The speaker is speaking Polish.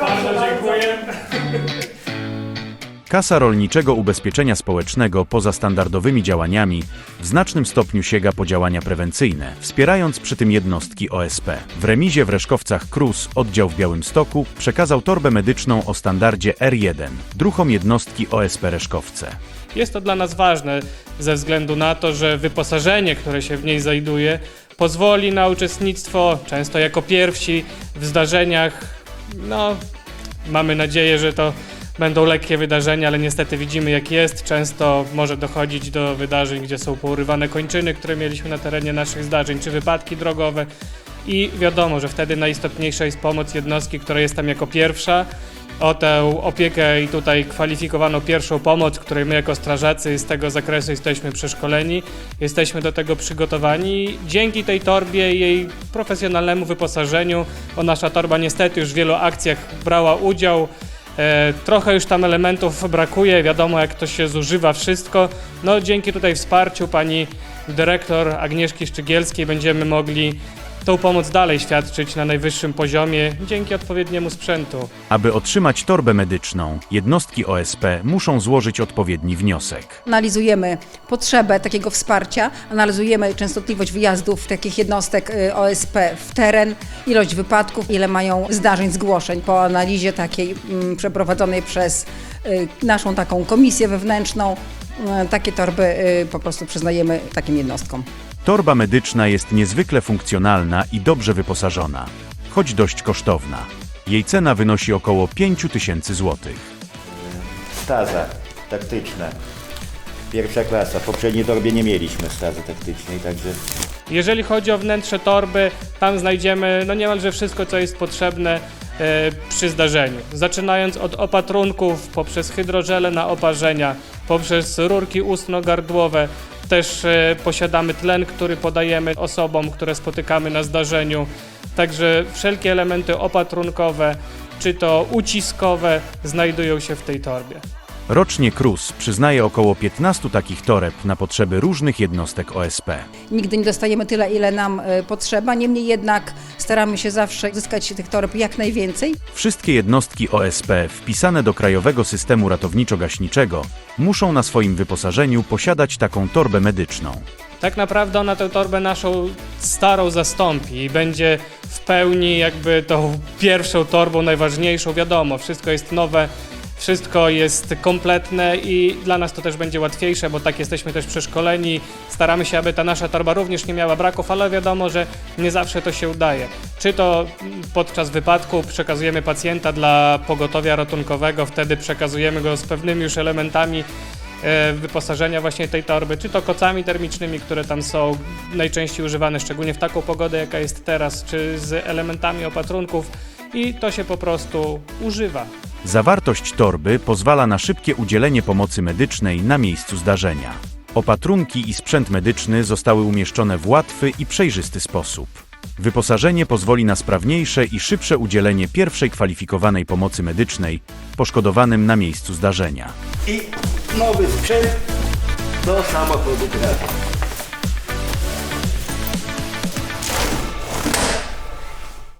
Bardzo dziękuję. Kasa Rolniczego Ubezpieczenia Społecznego poza standardowymi działaniami w znacznym stopniu sięga po działania prewencyjne, wspierając przy tym jednostki OSP. W remizie w Reszkowcach KRUS oddział w Białymstoku przekazał torbę medyczną o standardzie R1 druhom jednostki OSP Reszkowce. Jest to dla nas ważne ze względu na to, że wyposażenie, które się w niej znajduje, pozwoli na uczestnictwo, często jako pierwsi, w zdarzeniach. No, mamy nadzieję, że to będą lekkie wydarzenia, ale niestety widzimy jak jest. Często może dochodzić do wydarzeń, gdzie są pourywane kończyny, które mieliśmy na terenie naszych zdarzeń, czy wypadki drogowe. I wiadomo, że wtedy najistotniejsza jest pomoc jednostki, która jest tam jako pierwsza, o tę opiekę i tutaj kwalifikowaną pierwszą pomoc, której my jako strażacy z tego zakresu jesteśmy przeszkoleni, jesteśmy do tego przygotowani. Dzięki tej torbie i jej profesjonalnemu wyposażeniu, bo nasza torba niestety już w wielu akcjach brała udział, E, trochę już tam elementów brakuje, wiadomo jak to się zużywa wszystko. No dzięki tutaj wsparciu pani dyrektor Agnieszki Szczygielskiej będziemy mogli tą pomoc dalej świadczyć na najwyższym poziomie dzięki odpowiedniemu sprzętu. Aby otrzymać torbę medyczną, jednostki OSP muszą złożyć odpowiedni wniosek. Analizujemy potrzebę takiego wsparcia, analizujemy częstotliwość wyjazdów takich jednostek y, OSP w teren, ilość wypadków, ile mają zdarzeń, zgłoszeń. Po analizie takiej mm, przeprowadzonej przez y, naszą taką komisję wewnętrzną, y, takie torby y, po prostu przyznajemy takim jednostkom. Torba medyczna jest niezwykle funkcjonalna i dobrze wyposażona, choć dość kosztowna. Jej cena wynosi około 5 tysięcy złotych. Staza taktyczna. Pierwsza klasa. W poprzedniej torbie nie mieliśmy stazy taktycznej, także Jeżeli chodzi o wnętrze torby, tam znajdziemy no niemalże wszystko, co jest potrzebne e, przy zdarzeniu. Zaczynając od opatrunków, poprzez hydrożele na oparzenia, poprzez rurki ustno-gardłowe. Też e, posiadamy tlen, który podajemy osobom, które spotykamy na zdarzeniu. Także wszelkie elementy opatrunkowe, czy to uciskowe, znajdują się w tej torbie. Rocznie KRUS przyznaje około 15 takich toreb na potrzeby różnych jednostek OSP. Nigdy nie dostajemy tyle, ile nam y, potrzeba, niemniej jednak staramy się zawsze zyskać tych torb jak najwięcej. Wszystkie jednostki OSP wpisane do Krajowego Systemu Ratowniczo-Gaśniczego muszą na swoim wyposażeniu posiadać taką torbę medyczną. Tak naprawdę ona tę torbę naszą starą zastąpi i będzie w pełni jakby tą pierwszą torbą najważniejszą. Wiadomo, wszystko jest nowe, wszystko jest kompletne i dla nas to też będzie łatwiejsze, bo tak jesteśmy też przeszkoleni. Staramy się, aby ta nasza torba również nie miała braków, ale wiadomo, że nie zawsze to się udaje. Czy to podczas wypadku przekazujemy pacjenta dla pogotowia ratunkowego, wtedy przekazujemy go z pewnymi już elementami e, wyposażenia właśnie tej torby, czy to kocami termicznymi, które tam są najczęściej używane, szczególnie w taką pogodę, jaka jest teraz, czy z elementami opatrunków i to się po prostu używa. Zawartość torby pozwala na szybkie udzielenie pomocy medycznej na miejscu zdarzenia. Opatrunki i sprzęt medyczny zostały umieszczone w łatwy i przejrzysty sposób. Wyposażenie pozwoli na sprawniejsze i szybsze udzielenie pierwszej kwalifikowanej pomocy medycznej poszkodowanym na miejscu zdarzenia. i nowy sprzęt do samochodu.